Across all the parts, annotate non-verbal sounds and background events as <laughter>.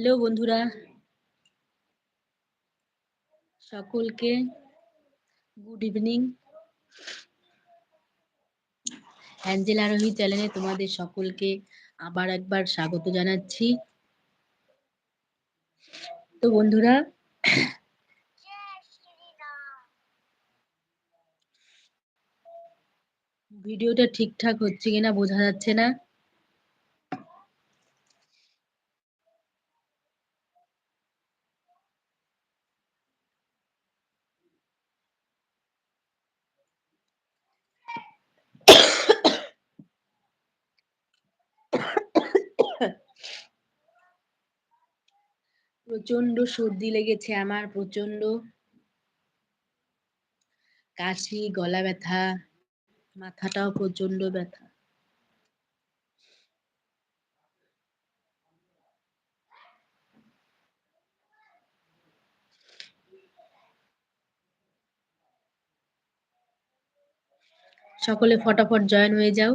Hello বন্ধুরা। সকলকে good evening Angel আরোহী চ্যানেলে তোমাদের সকলকে আবার একবার স্বাগত জানাচ্ছি। তো বন্ধুরা, ভিডিওটা ঠিকঠাক হচ্ছে কিনা বোঝা যাচ্ছে না। প্রচণ্ড সর্দি লেগেছে আমার প্রচণ্ড কাশি, গলা ব্যথা, মাথাটাও প্রচণ্ড ব্যথা। সকলে ফটাফট জয়েন হয়ে যাও।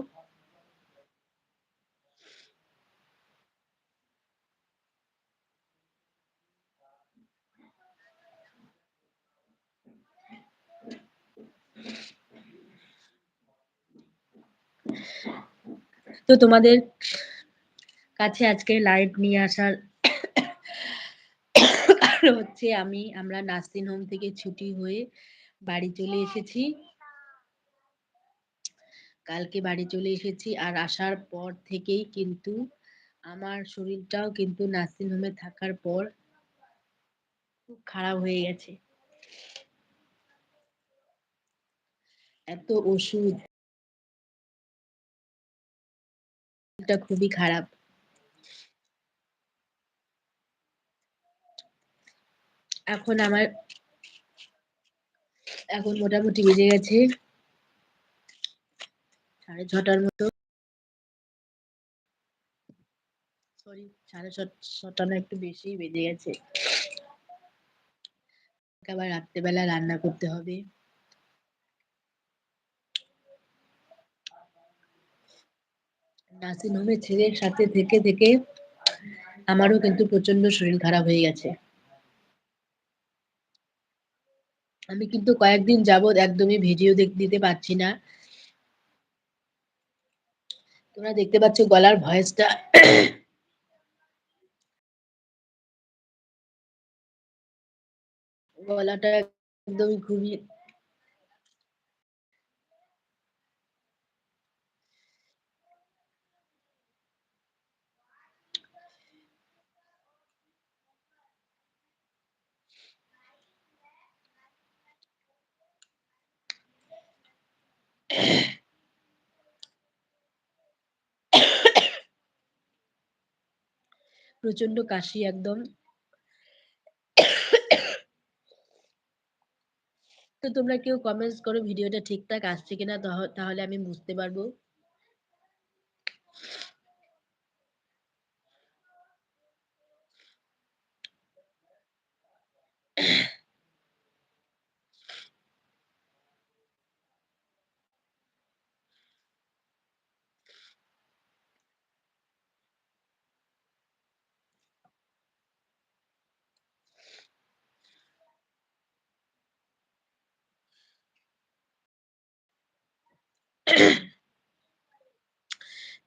তো তোমাদের কাছে আজকে লাইভ নিয়ে আসার হচ্ছে আমি, আমরা নার্সিং হোম থেকে ছুটি হয়ে বাড়ি চলে এসেছি। কালকে বাড়ি চলে এসেছি আর আসার পর থেকেই কিন্তু আমার শরীরটাও কিন্তু নার্সিং হোমে থাকার পর খুব খারাপ হয়ে গেছে। এত ওষুধ। এটা খুবই খারাপ। এখন আমার, এখন মোটামুটি বেজে গেছে সাড়ে ছটার মতো। সরি সাড়ে ছটা না একটু বেশি বেজে গেছে। আবার রাত্রেবেলা রান্না করতে হবে। নার্সিং হোমে ছেলের সাথে থেকে থেকে আমারও কিন্তু প্রচণ্ড শরীর খারাপ হয়ে গেছে। আমি কিন্তু কয়েকদিন যাবৎ একদমই ভিডিও দিতে পারছি না। তোমরা দেখতে পাচ্ছ গলার ভয়েসটা। গলাটা একদমই খুবই প্রচণ্ড কাশি একদম। তো তোমরা কেউ কমেন্টস করো ভিডিওটা ঠিকঠাক আসছে কিনা তাহলে আমি বুঝতে পারব।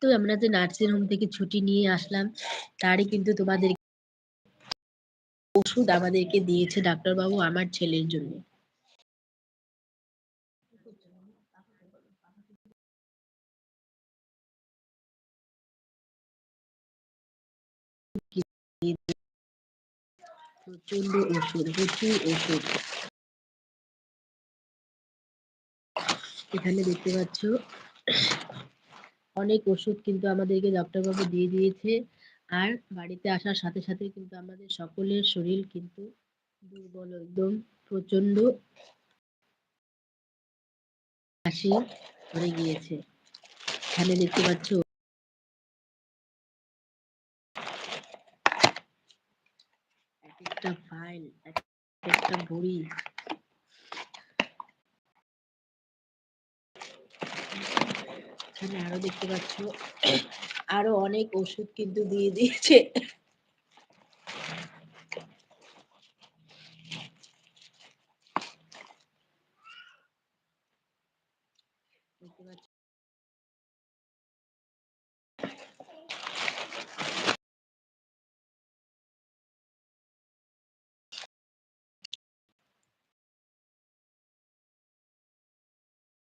তো আমরা যে নার্সিং হোম থেকে ছুটি নিয়ে আসলাম, তারই কিন্তু তোমাদের ওষুধ আমাদেরকে দিয়েছে ডাক্তারবাবু আমার ছেলের জন্য। প্রচণ্ড ওষুধ, প্রচুর ওষুধ। এখানে দেখতে পাচ্ছ অনেক ওষুধ কিন্তু আমাদেরকে ডক্টরবাবু দিয়ে দিয়েছে। আর বাড়িতে আসার সাথে সাথে কিন্তু আমাদের সকলের শরীর কিন্তু দুর্বল একদম প্রচণ্ড কাশি পড়ে গিয়েছে। এখানে দেখতে পাচ্ছ একটা ফাইল একটা বড়ি। এখানে আরও দেখতে পাচ্ছ আরও অনেক ওষুধ কিন্তু দিয়ে দিয়েছে।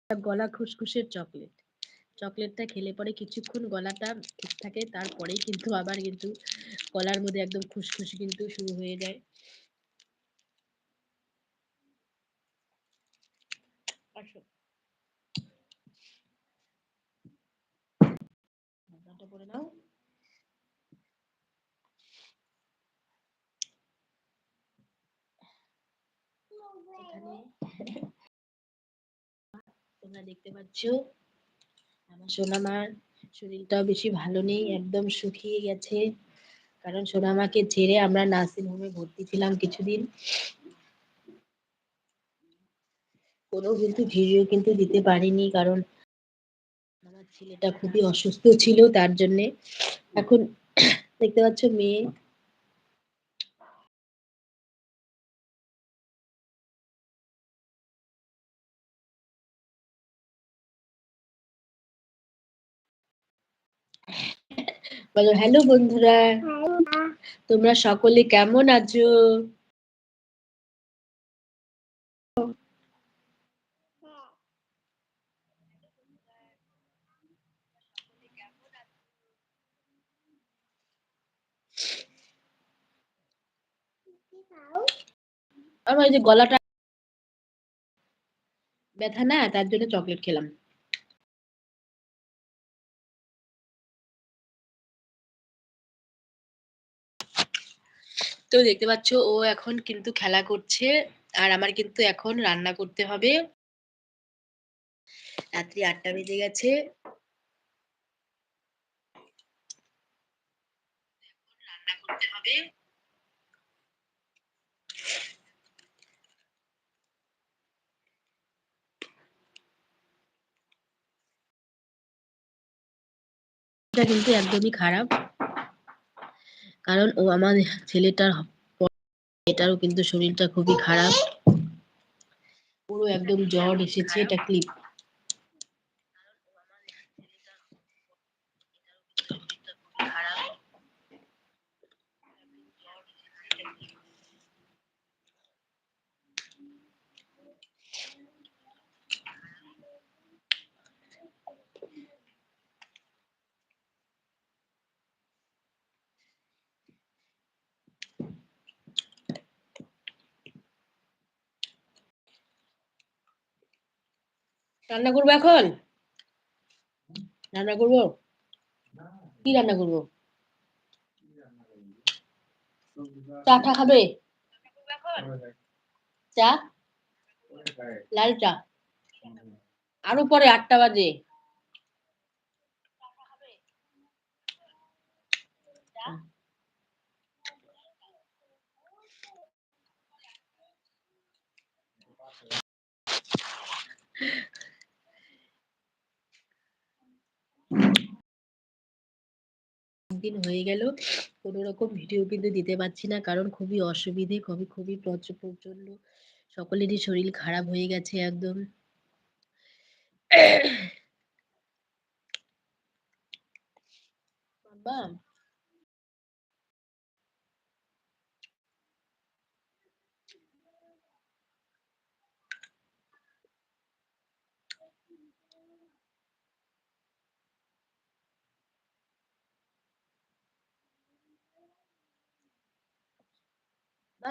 গলা খুসখুসের চকলেট। চকলেটটা খেলে পরে কিছুক্ষণ গলাটা ঠিক থাকে, তারপরেই কিন্তু আবার কিন্তু গলার মধ্যে একদম খুসখুস কিন্তু শুরু হয়ে যায়। তোমরা দেখতে পাচ্ছ আমার সোনামার শরীরটাও বেশি ভালো নেই, একদম শুকিয়ে গেছে। কারণ সোনামাকে ছেড়ে আমরা নার্সিং হোমে ভর্তি ছিলাম কিছুদিন। কোনো কিন্তু ভিডিও কিন্তু দিতে পারিনি কারণ আমার ছেলেটা খুবই অসুস্থ ছিল তার জন্যে। এখন দেখতে পাচ্ছ মেয়ে বলো হ্যালো বন্ধুরা তোমরা সকলে কেমন আছো? আমার এই যে গলাটা ব্যথা না তার জন্য চকলেট খেলাম। তো দেখতে পাচ্ছ ও এখন কিন্তু খেলা করছে আর আমার কিন্তু এখন রান্না করতে হবে। রাত্রি আটটা বেজে গেছে। রান্না করতে হবে। কিন্তু একদমই খারাপ। কারণ ও আমার ছেলেটার এটারও কিন্তু শরীরটা খুবই খারাপ। পুরো একদম জ্বর এসেছে এটা ক্লিপ রান্না করব এখন? রান্না করব? কি রান্না করব? চা টা খাবে? চা? লাল চা। আরও পরে আটটা বাজে। দিন হয়ে গেল। কোনো রকম ভিডিও কিন্তু দিতে পারছি না। কারণ খুবই অসুবিধে, খুবই খুবই প্রচ- প্রচণ্ড সকলেরই শরীর খারাপ হয়ে গেছে একদম। <coughs> বাবা!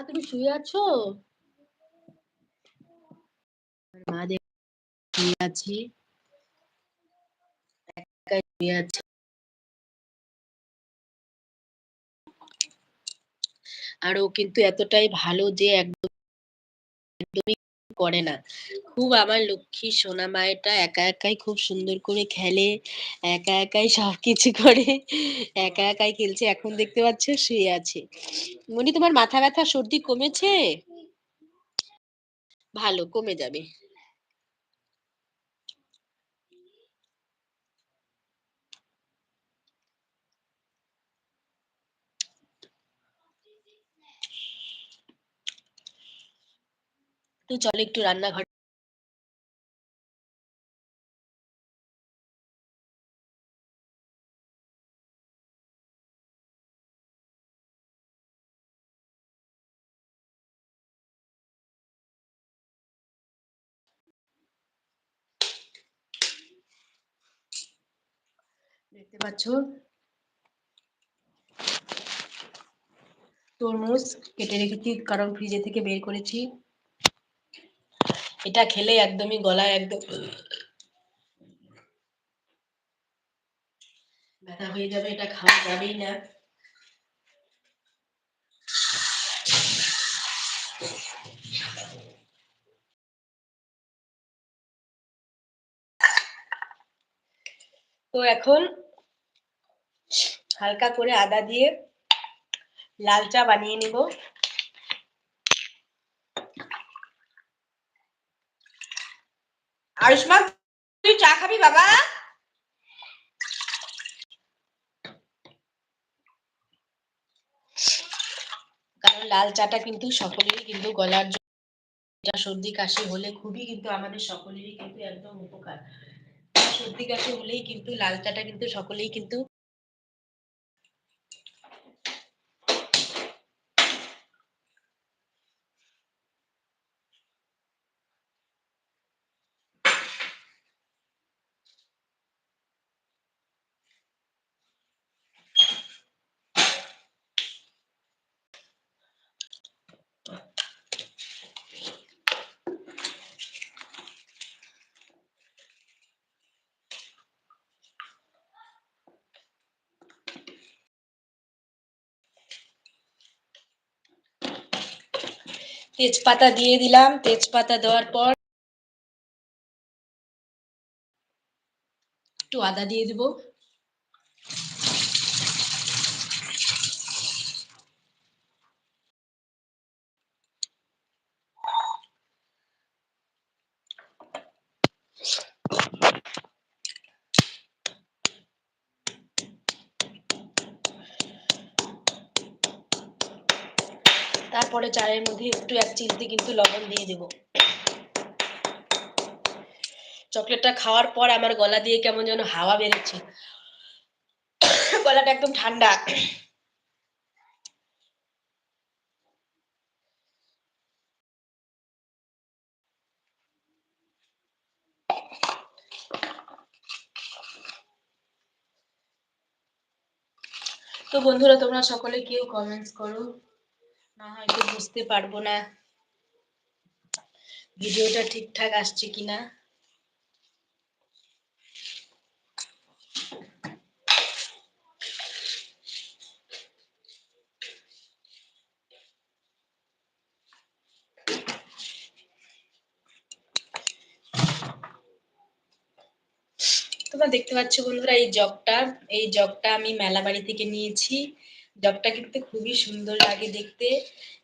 তুমি শুয়ে আছো? মা আছে। একাই শুয়ে আছি। আর ও কিন্তু এতটাই ভালো যে একদম করে না। খুব আমার লক্ষ্মী সোনা মায়েটা একা একাই খুব সুন্দর করে খেলে, একা একাই সবকিছু করে, একা একাই খেলছে, এখন দেখতে পাচ্ছ শুয়ে আছে। মনি, তোমার মাথা ব্যথা সর্দি কমেছে? ভালো, কমে যাবে। তো চলো একটু রান্নাঘর দেখতে পাচ্ছ? তরমুজ কেটে রেখেছি কারণ ফ্রিজে থেকে বের করেছি। এটা খেলে একদমই গলায় একদম ব্যথা হয়ে যাবে, এটা খাওয়া যাবেই না। তো এখন হালকা করে আদা দিয়ে লাল চা বানিয়ে নিব। আয়ুষ্মান, তুই চা খাবি বাবা? কারণ লাল চাটা কিন্তু সকলেরই কিন্তু গলার যা সর্দি কাশি হলে খুবই কিন্তু আমাদের সকলেরই কিন্তু একদম উপকার। সর্দি কাশি হলেই কিন্তু লাল চাটা কিন্তু সকলেই কিন্তু তেজপাতা দিয়ে দিলাম। তেজপাতা দেওয়ার পর একটু আদা দিয়ে দিব। তারপরে চায়ের মধ্যে একটু এক চিলতে কিন্তু লবণ দিয়ে দেব। চকলেটটা খাওয়ার পর আমার গলা দিয়ে কেমন যেন হাওয়া বেরোচ্ছে। গলাটা একদম ঠান্ডা। তো বন্ধুরা, তোমরা সকলে কেউ কমেন্টস করো। না হয়তো বুঝতে পারব না। ভিডিওটা ঠিকঠাক আসছে কিনা? তোমরা দেখতে পাচ্ছ বন্ধুরা, এই জগটা এই জগটা আমি মেলা বাড়ি থেকে নিয়েছি। জগটা কিন্তু খুবই সুন্দর লাগে দেখতে।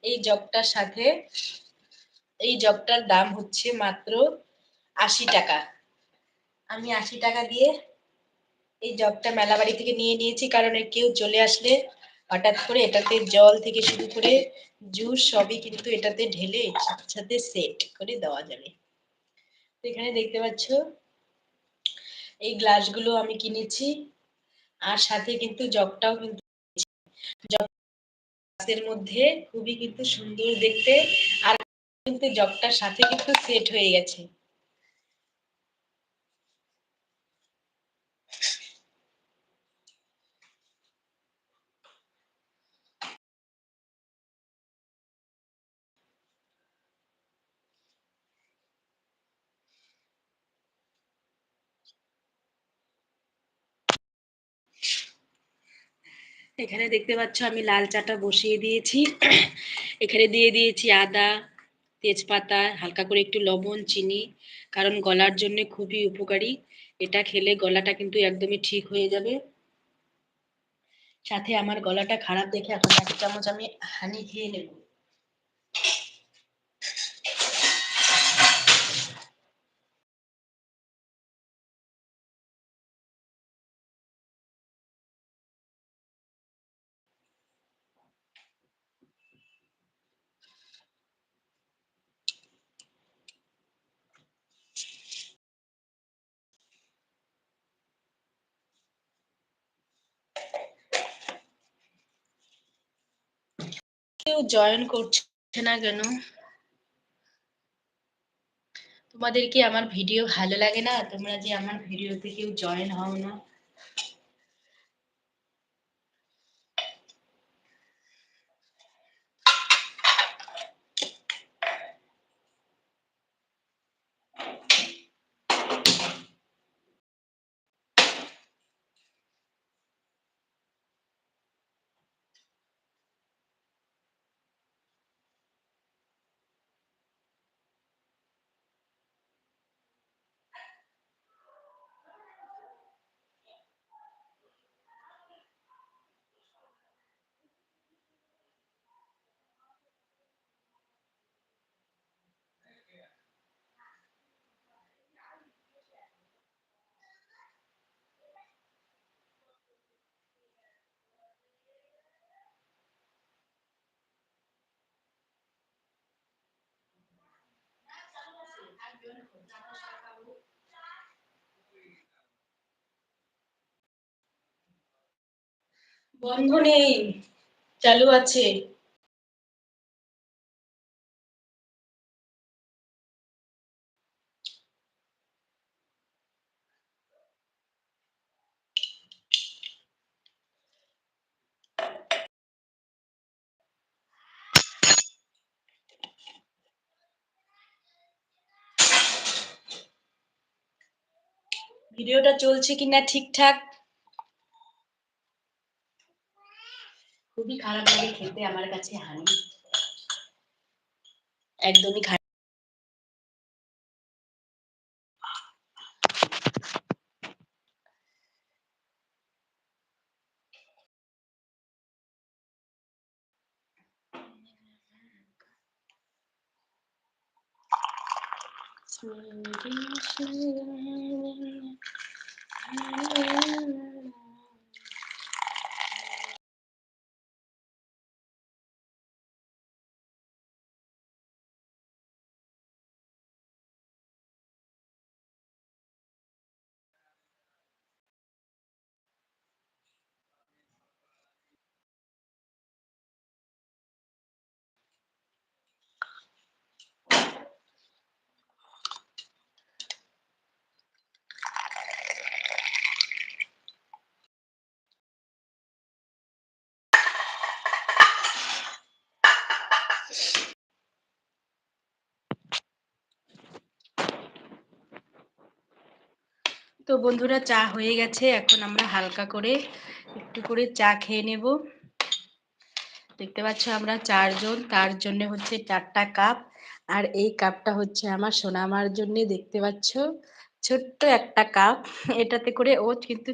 এই জগটার সাথে, এই জগটার দাম হচ্ছে মাত্র আশি টাকা। আমি আশি টাকা দিয়ে এই জগটা মেলা বাড়ি থেকে নিয়ে নিয়েছি, কারণ কেউ চলে আসলে হঠাৎ করে এটাতে জল থেকে শুরু করে জুস সবই কিন্তু এটাতে ঢেলে সাথে সেট করে দেওয়া যাবে। এখানে দেখতে পাচ্ছ, এই গ্লাসগুলো আমি কিনেছি। আর সাথে কিন্তু জগটাও কিন্তু গ্লাসের মধ্যে খুবই কিন্তু সুন্দর দেখতে। আর কিন্তু জগটার সাথে কিন্তু সেট হয়ে গেছে। এখানে দেখতে পাচ্ছ আমি লাল চাটা বসিয়ে দিয়েছি। <clears throat> এখানে দিয়ে দিয়েছি আদা, তেজপাতা, হালকা করে একটু লবণ, চিনি, কারণ গলার জন্য খুবই উপকারী। এটা খেলে গলাটা কিন্তু একদমই ঠিক হয়ে যাবে। সাথে আমার গলাটা খারাপ দেখে এখন এক চামচ আমি হানি খেয়ে নেব। কেউ জয়েন করছে না কেন? তোমাদের কি আমার ভিডিও ভালো লাগে না? তোমরা যে আমার ভিডিওতে কেউ জয়েন হও না? বন্ধ নেই চালু আছে। ভিডিওটা চলছে কিনা ঠিকঠাক? খুবই খারাপ লাগে খেতে আমার কাছে হানি। একদমই খারাপ। Mm-hmm. তো বন্ধুরা চা হয়ে গেছে, এখন আমরা হালকা করে একটু করে চা খেয়ে নেব। দেখতে পাচ্ছ আমরা চারজন, তার জন্য হচ্ছে চারটা কাপ, আর এই কাপটা হচ্ছে আমার সোনামার জন্য, দেখতে পাচ্ছ? ছোট্ট একটা কাপ, এটাতে করে ও কিন্তু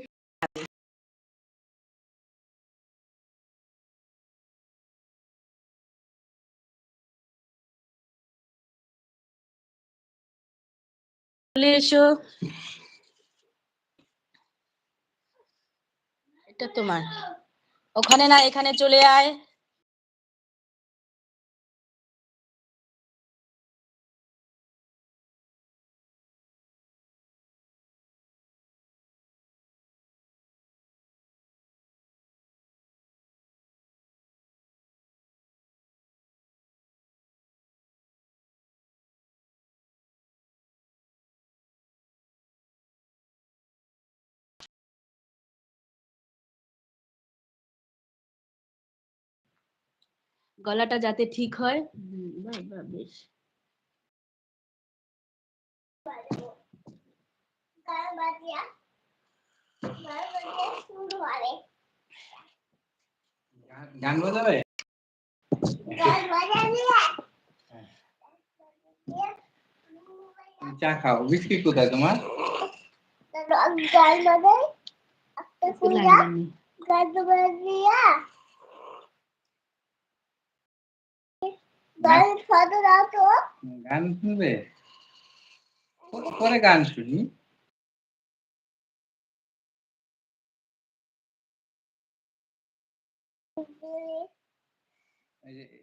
এসো। এটা তোমার। ওখানে না এখানে চলে আয়। গলাটা যাতে ঠিক হয়। হুম, বাহ, বাহ, বেশ। গান বাজাবে? চা খাও। বিস্কিট কোথায় তোমার? একটু লাগবে না। গান শুনবে? পরে গান শুনি।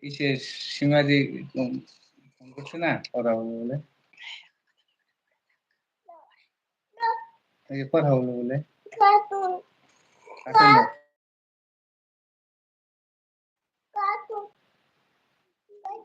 ইসে সীমাদি ফোন করছে না? কথা বলব বলে কথা বলব বলে। কাকে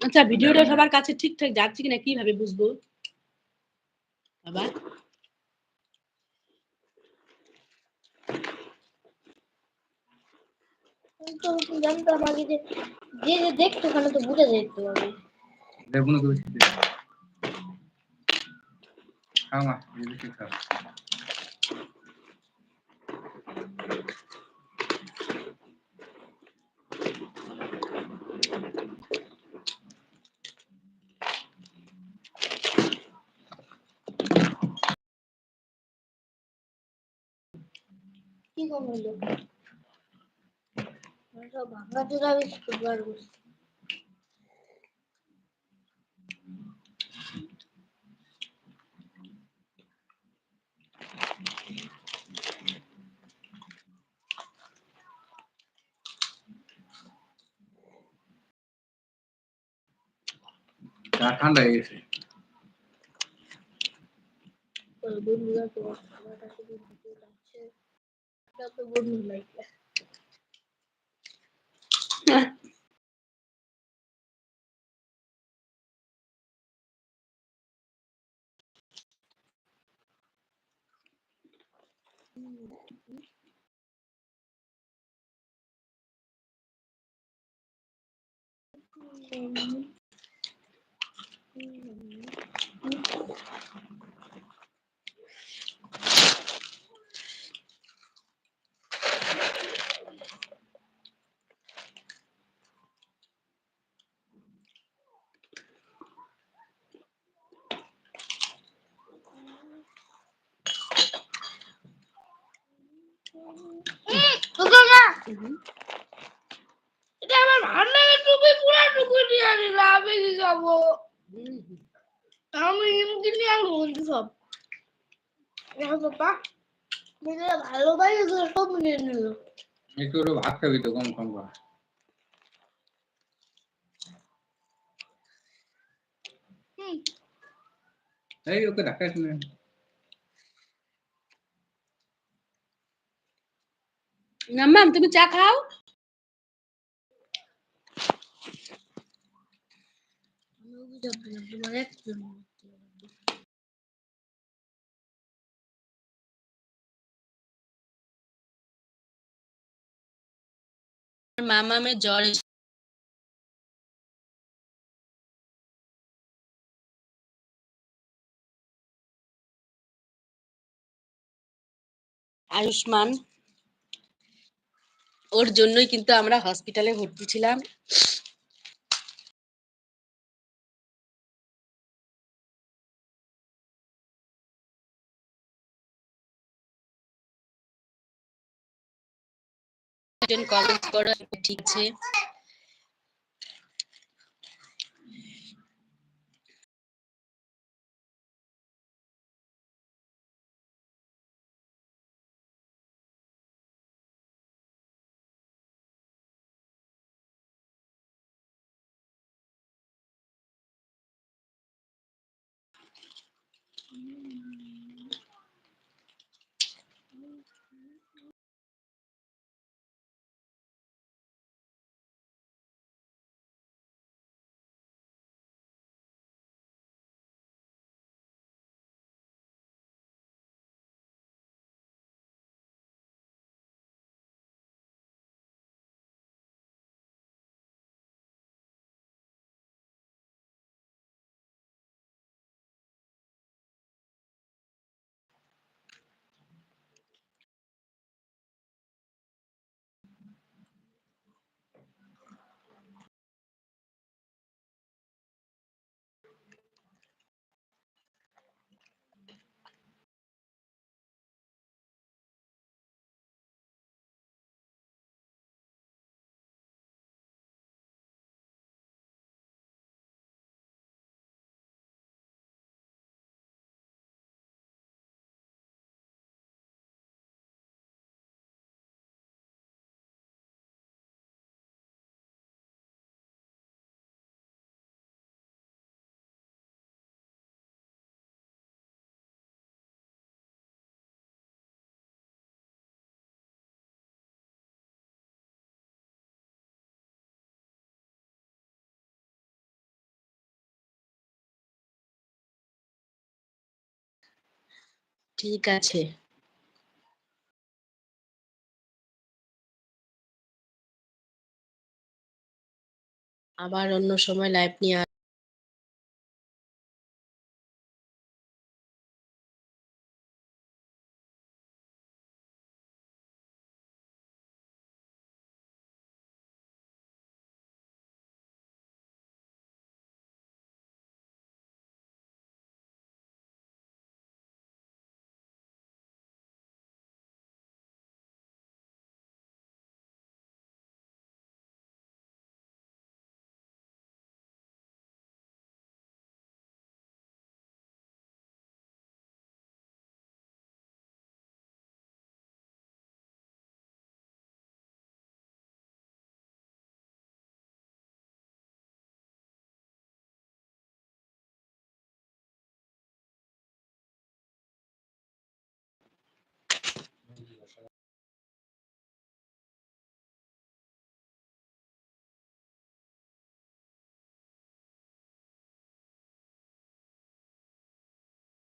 আচ্ছা ভিডিওটা সবার কাছে ঠিকঠাক যাচ্ছে কিনা কীভাবে বুঝব? বাবা। জানতাম আগে যে যে যে দেখতো ওখানে তো বুঝে যেত আমি এই বিস্কিট খাও কি কম হলো সব ভাঙা চোরা বিস্কুট বার করছি চা ঠান্ডা হয়ে গেছে ওই বন্ধুরা তো খাবারটা শুধু ভিডিও লাগছে এটা তো বন্ধু লাগবে তোকে না এটা আমার ভালো লাগে টুপি পুরা টুপি নিয়ে নিলাম আমি কি খাব আমি এমনি নিয়ে আমি বলছি সব দেখো পাপা যেটা ভালো লাগে সেটা সব নিয়ে নিল একটু একটু ভাত খাবি তো কম কম খা হুম এই ওকে ধাক্কা শুনে মাম্মাম তুমি চা খাও আমি অভিযোগ দিলাম তোমার একজন মামামের জ্বর আয়ুষ্মান ওর জন্যই কিন্তু আমরা হসপিটালে ভর্তি ছিলাম। কমেন্ট করো ঠিক আছে। ঠিক আছে। আবার অন্য সময় লাইভ নিয়ে